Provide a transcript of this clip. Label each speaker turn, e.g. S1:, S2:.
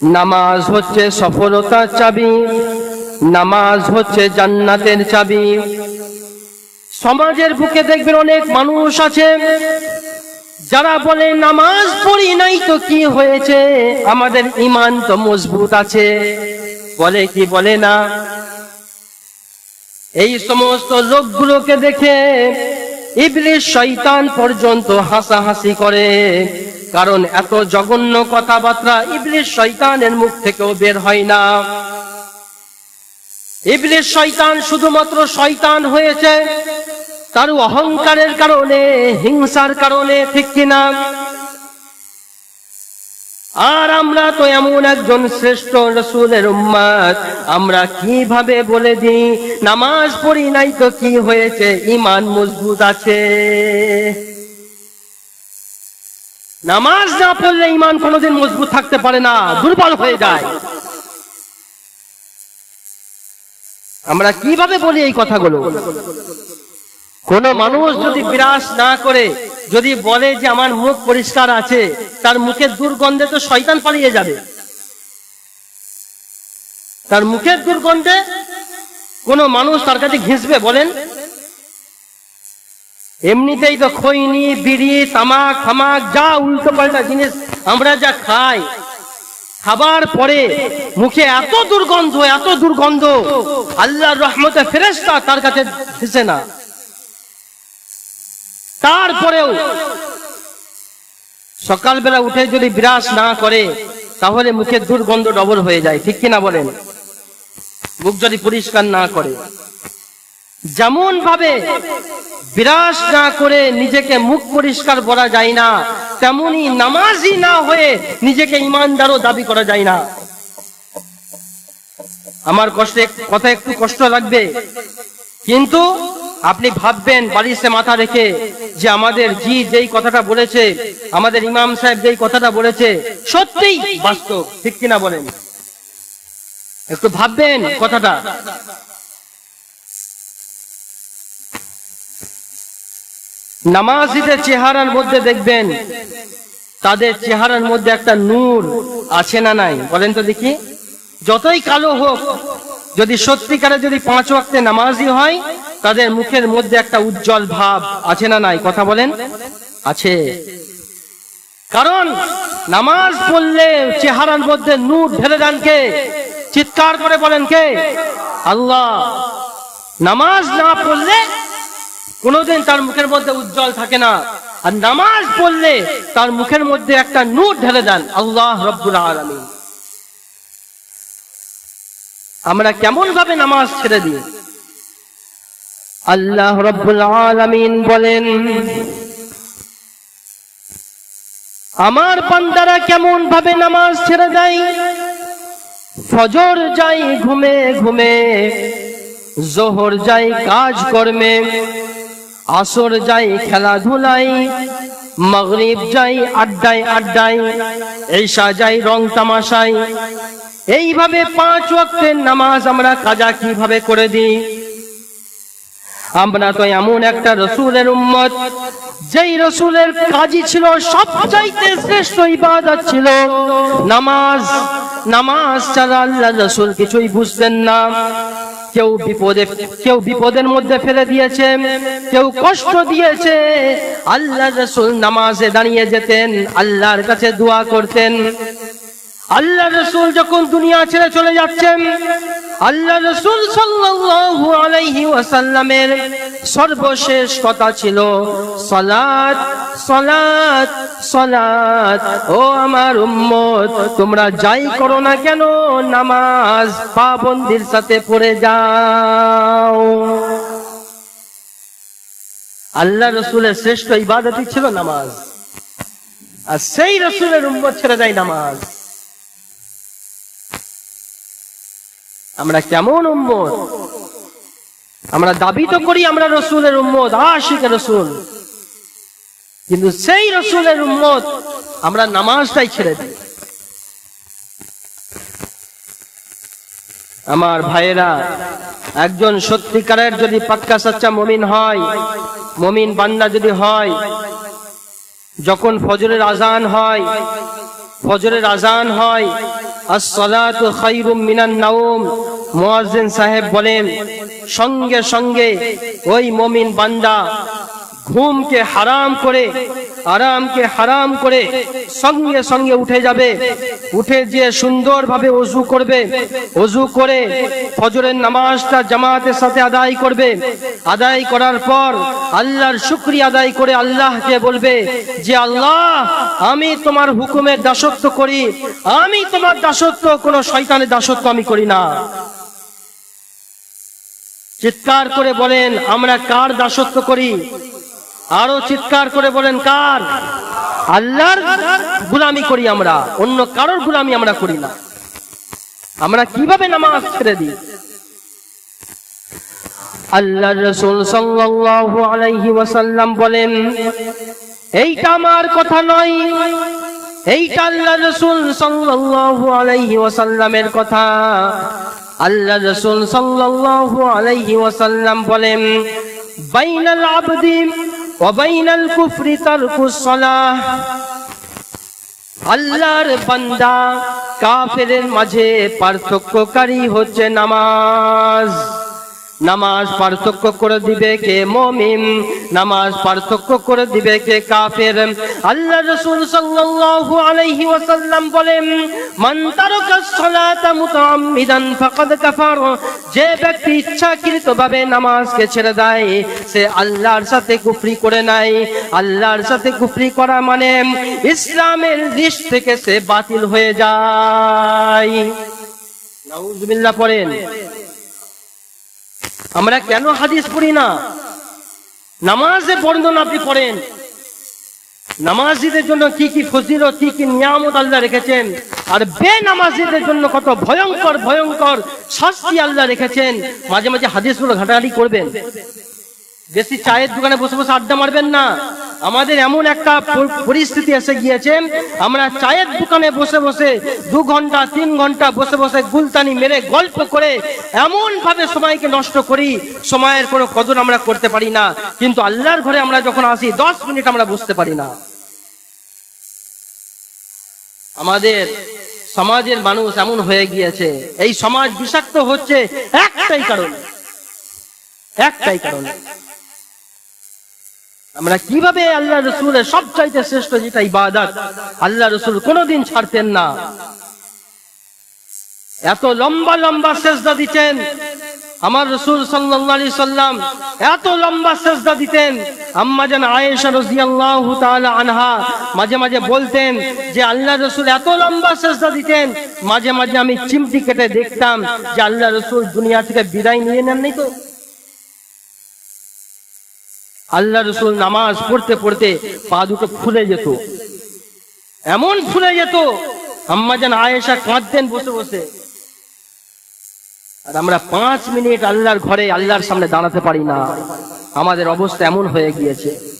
S1: নামাজ হচ্ছে সফলতার চাবি, নামাজ হচ্ছে জান্নাতের চাবি। সমাজের বুকে দেখবেন অনেক মানুষ আছে, যারা বলে, নামাজ পড়ি নাই তো কি হয়েছে? আমাদের ইমান তো মজবুত আছে। বলে কি বলে না? এই সমস্ত লোকগুলোকে দেখে ইবলিশ শয়তান পর্যন্ত হাসাহাসি করে। কারণ এত জঘন্য কথাবার্তা ইবলিশ শয়তানের মুখ থেকেও বের হয় না। ইবলিশ শয়তান শুধুমাত্র শয়তান হয়েছে, তার অহংকারের কারণে, হিংসার কারণে, ঠিক কিনা? আর আমরা তো এমন একজন শ্রেষ্ঠ রসুলের উম্মাদ, আমরা কীভাবে বলে দিই, নামাজ পড়ি নাই তো কি হয়েছে ইমান মজবুত আছে? নামাজ না পড়লে ইমান কোনোদিন মজবুত থাকতে পারে না, দুর্বল হয়ে যায়। আমরা কীভাবে বলি এই কথাগুলো? কোন মানুষ যদি বিরাস না করে, যদি বলে যে আমার মুখ পরিষ্কার আছে, তার মুখের দুর্গন্ধে তো শয়তান পালিয়ে যাবে। তার মুখের দুর্গন্ধে কোন মানুষ তার কাছে ঘেঁষবে বলেন? এমনিতেই তো খৈনি, বিড়ি, তামাক ফামাক যা উল্টো পাল্টা জিনিস, আমরা যা খাই। খাবার পরে মুখে এত দুর্গন্ধ এত দুর্গন্ধ, আল্লাহর রহমতে ফেরেস্তা তার কাছে ঘেসে না। তারপরেও সকালবেলা উঠে যদি বিরাস না করে, তাহলে মুখের দুর্গন্ধ ডবল হয়ে যায়, ঠিক কিনা বলেন? মুখ যদি পরিষ্কার না করে। যেমন ভাবে বিরাস না করে নিজেকে মুখ পরিষ্কার করা যায় না তেমনি নামাজি না হয়ে নিজেকে ইমানদারও দাবি করা যায় না। আমার কষ্টে, কথা একটু কষ্ট লাগবে, কিন্তু আপনি ভাববেন বাড়িতে মাথা রেখে যে আমাদের জি যেই কথাটা বলেছে, আমাদের ইমাম সাহেব যেই কথাটা বলেছে, সত্যিই বাস্তব, ঠিক কিনা বলেন? একটু ভাববেন কথাটা। নামাজিদের চেহারার মধ্যে দেখবেন, তাদের চেহারার মধ্যে একটা নূর আছে না নাই? বলেন তো দেখি। যতই কালো হোক, যদি সত্যিকারে যদি পাঁচ ওয়াক্তে নামাজি হয়, তাদের মুখের মধ্যে একটা উজ্জ্বল ভাব আছে না নাই? কথা বলেন। আছে। কারণ নামাজ পড়লে চেহারার মধ্যে নূর ঢেলে দেন কে? চিৎকার করে বলেন কে? আল্লাহ। নামাজ না পড়লে কোনোদিন তার মুখের মধ্যে উজ্জ্বল থাকে না। আর নামাজ পড়লে তার মুখের মধ্যে একটা নূর ঢেলে দেন আল্লাহ রব্বুল আলমী আমরা কেমন ভাবে নামাজ ছেড়ে দিই? আল্লাহ রব্বুল আলমিন বলেন, আমার বান্দারা কেমন ভাবে নামাজ ছেড়ে দেয়? ফজর যাই ঘুমে ঘুমে, জোহর যাই কাজ কর্মে আসর যাই, খেলাধুলাই, মগরিব যাই, আড্ডায় আড্ডায় এইসা যাই, রং তামাশাই এইভাবে পাঁচ ওয়াক্তের নামাজ আমরা কাজা কীভাবে করে দিই? আমরা তো এমন একটা রসুলের উম্মত, যেই রসুলের কাজই ছিল সবচাইতে শ্রেষ্ঠ ইবাদত ছিল নামাজ। নামাজ ছাড়া আল্লাহ রসুল কিছুই বুঝতেন না। কেউ বিপদে, কেউ বিপদের মধ্যে ফেলে দিয়েছে, কেউ কষ্ট দিয়েছে। আল্লাহ রসুল নামাজে দাঁড়িয়ে যেতেন, আল্লাহর কাছে দোয়া করতেন। আল্লাহ রসুল যখন দুনিয়া ছেড়ে চলে যাচ্ছেন, আল্লাহ রসুল সাল্লাল্লাহু আলাইহি ওয়াসাল্লামের সর্বশেষ কথা ছিল, সলাত সলাত সলাত, ও আমার উম্মত, তোমরা যাই করো না কেন, নামাজ পাবন্দির সাথে পড়ে যাও। আল্লাহ রসুলের শ্রেষ্ঠ ইবাদতই ছিল নামাজ। আর সেই রসুলের উম্মত ছেড়ে দেয় নামাজ। আমরা কেমন উম্মত? আমরা দাবি তো করি আমরা রসুলের উম্মত, আশিক রসুল। কিন্তু সেই রসুলের উম্মত আমরা নামাজটাই ছেড়ে দিই। আমার ভাইয়েরা, একজন সত্যিকারের যদি পাক্কা সাচ্চা মমিন হয়, মমিন বান্দা যদি হয়, যখন ফজরের আজান হয়, ফজরের আজান হয় মিনান সাহেব বলেন সঙ্গে সঙ্গে ওই মমিন বান্দা ঘুমকে হারাম করে আরামকে হারাম করে সঙ্গে সঙ্গে উঠে যাবে। উঠে যে সুন্দরভাবে অজু করবে। অজু করে ফজরের নামাজটা জামাতের সাথে আদায় করবে। আদায় করার পর আল্লাহর শুক্রিয়া আদায় করে আল্লাহকে বলবে যে, আল্লাহ, আমি তোমার হুকুমের দাসত্ব করি। আমি তোমার দাসত্ব, কোনো শয়তানের দাসত্ব আমি করি না। চিৎকার করে বলেন, আমরা কার দাসত্ব করি? আরও চিৎকার করে বলেন, কার? আল্লাহর গুলামি করি আমরা, অন্য কারোর গুলামি আমরা করি না। আমরা কীভাবে নামাজ ছেড়ে দিই? আল্লাহ রসুল সাল্লাল্লাহু আলাইহি ওয়াসাল্লাম বলেন, এইটা আমার কথা নয়, এইটা আল্লাহ রসুল সাল্লাল্লাহু আলাইহি ওয়াসাল্লামের কথা। আল্লাহ রসুল সাল্লাল্লাহু আলাইহি ওয়াসাল্লাম বলেন, বাইনাল আবদি ওয়া বাইনাল কুফরি তারকুস সালাহ। আল্লাহর বান্দা কাফেরের মাঝে পার্থক্যকারী হচ্ছে নামাজ। নামাজ পার্থক্য করে দিবে কে মমিন? নামাজ পার্থক্য করে দিবে কে কাফের? আল্লাহ রাসূল সাল্লাল্লাহু আলাইহি ওয়াসাল্লাম বলেন, মান তারাকা সালাতা মুতাআম্মিদান ফাকাদ কাফার। যে ব্যক্তি ইচ্ছাকৃতভাবে নামাজকে ছেড়ে দেয়, সে আল্লাহর সাথে কুফরি করে নাই আল্লাহর সাথে কুফরি করা মানে ইসলামের লিস্ট থেকে সে বাতিল হয়ে যায়। নাউজুবিল্লাহ পড়েন। আমরা কেন হাদিস পড়ি না? নামাজে বর্ণনা আপনি করেন নামাজিদের জন্য কি কি ফজিলত, কি কি নিয়ামত আল্লাহ রেখেছেন? আর বে নামাজিদের জন্য কত ভয়ঙ্কর ভয়ঙ্কর শাস্তি আল্লাহ রেখেছেন। মাঝে মাঝে হাদিসগুলো ঘাটাঘাটি করবেন। বেশি চায়ের দোকানে বসে বসে আড্ডা মারবেন না। আমাদের এমন একটা পরিস্থিতি এসে গিয়েছে, আমরা চায়ের দোকানে বসে বসে দু ঘণ্টা, তিন ঘণ্টা বসে বসে গুলতানি মেরে গল্প করে এমন ভাবে সময়কে নষ্ট করি, সময়ের কোনো কদর আমরা করতে পারি না। কিন্তু আল্লাহর ঘরে আমরা যখন আসি, দশ মিনিট আমরা বসতে পারি না। আমাদের সমাজের মানুষ এমন হয়ে গিয়েছে, এই সমাজ বিষাক্ত হচ্ছে একটাই কারণ একটাই কারণ। আমরা কীভাবে আল্লাহ রসুলের সবচাইতে শ্রেষ্ঠ যেটা ইবাদত, আল্লাহ রসুল কোনোদিন ছাড়তেন না। এত লম্বা লম্বা সেজদা দিতেন। আমার রসুল সাল্লাল্লাহু সাল্লাম এত লম্বা সেজদা দিতেন। আম্মা যেন আয়েশা রাদিয়াল্লাহু তাআলা আনহা মাঝে মাঝে বলতেন যে, আল্লাহ রসুল এত লম্বা সেজদা দিতেন। মাঝে মাঝে আমি চিমটি কেটে দেখতাম যে, আল্লাহ রসুল দুনিয়া থেকে বিদায় নিয়ে নেন নাই তো। আল্লাহ রসুল নামাজ পড়তে পড়তে পা দুটো ফুলে যেত। এমন ফুলে যেত, আম্মা যেন আয়েশা কাঁদতেন বসে বসে। আর আমরা পাঁচ মিনিট আল্লাহর ঘরে আল্লাহর সামনে দাঁড়াতে পারি না। আমাদের অবস্থা এমন হয়ে গিয়েছে।